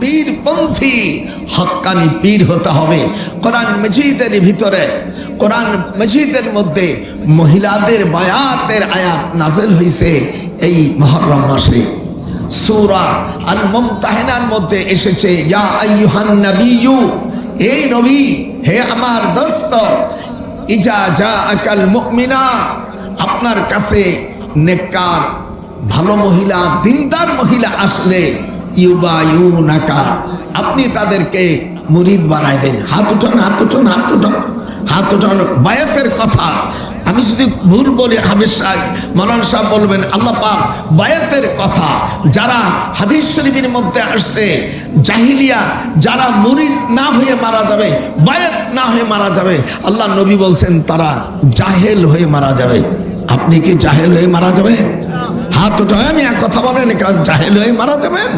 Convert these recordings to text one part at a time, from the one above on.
পীরপন্থী হক্কানি পীর হতে হবে। কোরআন মজিদের ভিতরে, কোরআন মজিদের মধ্যে মহিলাদের বায়াতের আয়াত নাজেল হয়েছে এই মহরম মাসে। সূরা আল মুমতাহিনার মধ্যে এসেছে, ইয়া আইয়ুহান নাবিয়্যু এই নবী, হে আমার দোস্ত, ইজা যা আকাল মুমিনা, আপনার কাছে নেককার, ভালো মহিলা, দিনদার মহিলা আসলে ইউবা ইউ নাকা আপনি তাদেরকে মুরিদ বানাই দেন। হাত উঠান হাত উঠান হাত উঠান হাত উঠান। বায়াতের কথা। আমি যদি ভুল বলি হাবিজ সাহেব মলান সাহেব বলবেন, আল্লাহ পাক বায়াতের কথা। যারা হাদিস শরীফের মধ্যে আসছে, জাহিলিয়া, যারা মুরিদ না হয়ে মারা যাবে, বায়াত না হয়ে মারা যাবে, আল্লাহ নবী বলছেন, তারা জাহেল হয়ে মারা যাবে। আপনি কি জাহেল হয়ে মারা যাবেন? হাত উঠায় আমি এক কথা বলেন কারণ জাহেল হয়ে মারা যাবেন?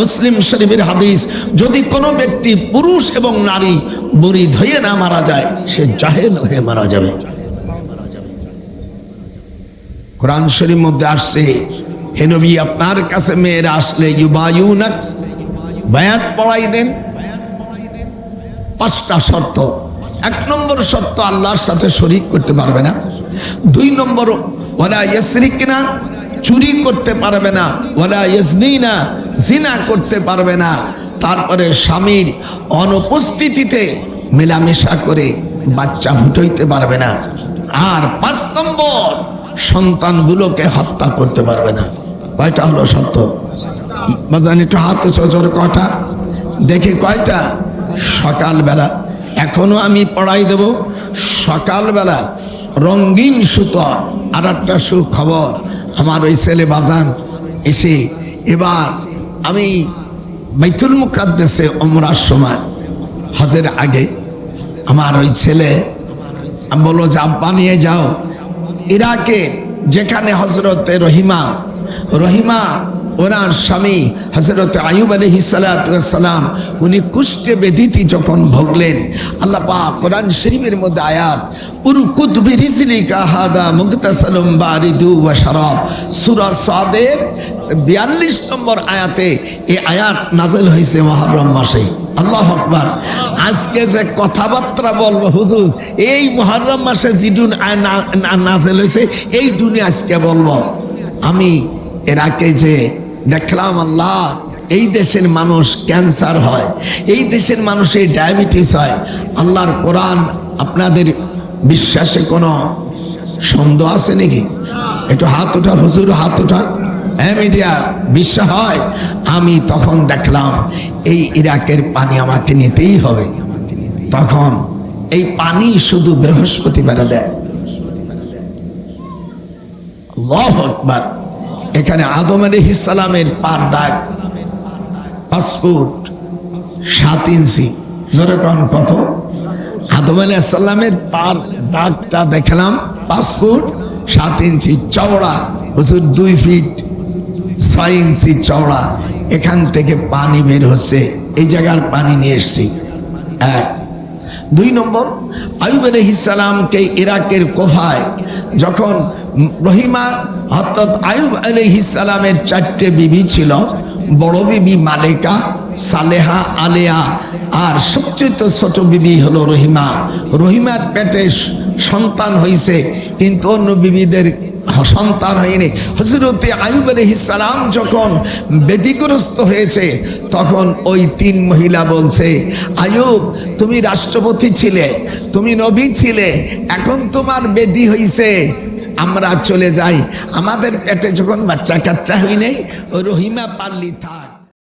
মুসলিম শরীফের হাদিস, যদি কোনো ব্যক্তি পুরুষ এবং নারী মুরিদ হয়ে না মারা যায়, সে জাহেল হয়ে মারা যাবে। কোরআন শরীফ মধ্যে আসছে, হে নবী, আপনার কাছে মেয়েরা আসলে ইউবায়ুনাক, বায়াত পড়াই দেন। পাঁচটা শর্ত। এক নম্বর শর্ত, আল্লাহর সাথে শরিক করতে পারবে না। দুই নম্বর ওরা ইয়াসরিক না চুরি করতে পারবে না। ওরা ইয়াজনি না জিনা করতে পারবে না। তারপরে স্বামীর অনুপস্থিতিতে মেলামেশা করে বাচ্চা ফুটাইতে পারবে না। আর পাঁচ নম্বর, সন্তানগুলোকে হত্যা করতে পারবে না। কয়টা হলো সত্য? বাজান, একটু হাত চজর কটা দেখে কয়টা? সকালবেলা। এখনও আমি পড়াই দেব। সকালবেলা রঙ্গিন সুতো, আর একটা সুখবর। আমার ওই ছেলে বাজান এসে এবার আমি বাইতুল মুখাদ্দেশে ওমরার সময়, হজের আগে আমার ওই ছেলে বলল যে আব্বা নিয়ে যাও। ইরাকে যেখানে হজরতে রহিমা রহিমা ওনার স্বামী হজরত আয়ুব আলহি সালাম উনি কুষ্ঠে বেদিতি যখন ভোগলেন, আল্লাহ কোরআন শরীফের মধ্যে আয়াত, উরু কুতবি রিজলি কাহাদা মুক্তাসালুম বারিদু ওয়া শারাব। সূরা সাদের 42 নম্বর আয়াতে এই আয়াত নাজেল হয়েছে মহরম মাসে। আল্লাহ আকবার। আজকে যে কথাবার্তা বলব হুজুর, এই মহরম মাসে জিডুন নাজেল হয়েছে, এই টুনি আজকে বলব। আমি এর আগে যে দেখলাম আল্লাহ, এই দেশের মানুষ ক্যান্সার হয়, এই দেশের মানুষের ডায়াবেটিস হয়। আল্লাহর কোরআন আপনাদের বিশ্বাসে কোনো সন্দেহ আছে নাকি? একটু হাত ওঠা হুজুর হাত ওঠান হ্যাঁ মিডিয়া, বিশ্বাস হয়। আমি তখন দেখলাম, এই ইরাকের পানি আমাকে নিতেই হবে। তখন এই পানি শুধু বৃহস্পতিবারে দেয়। আল্লাহু আকবার। এখানে আদম আলাইহিস সালামের পার দাগ পাসপোর্ট সাত ইঞ্চি। যেরকম কত? আদম আলাইহিস সালামের পার দাগটা দেখলাম, পাসপোর্ট সাত ইঞ্চি চওড়া, হুজুর দুই ফিট ছয় ইঞ্চি চওড়া। এখান থেকে পানি বের হচ্ছে, এই জায়গার পানি নিয়ে এসছি। এক। দুই নম্বর আয়ুব আলহিসামকে ইরাকের কোফায় যখন রহিমা অর্থাৎ আয়ুব আলহিসামের চারটে বিবি ছিল। বড় বিবি মালেকা, সালেহা, আলেয়া আর সবচেয়ে ছোট বিবি হলো রহিমা। রহিমার পেটে সন্তান হয়েছে কিন্তু অন্য বিবিদের সন্তান হয়নি। হজরতে আয়ুব সালাম যখন বেদিগ্রস্ত হয়েছে, তখন ওই তিন মহিলা বলছে, আয়ুব, তুমি রাষ্ট্রপতি ছিলে, তুমি নবী ছিলে, এখন তোমার বেদি হইছে। আমরা চলে যাই। আমাদের পেটে যখন বাচ্চা কাচ্চা হই নেই রহিমা পাল্লি থাক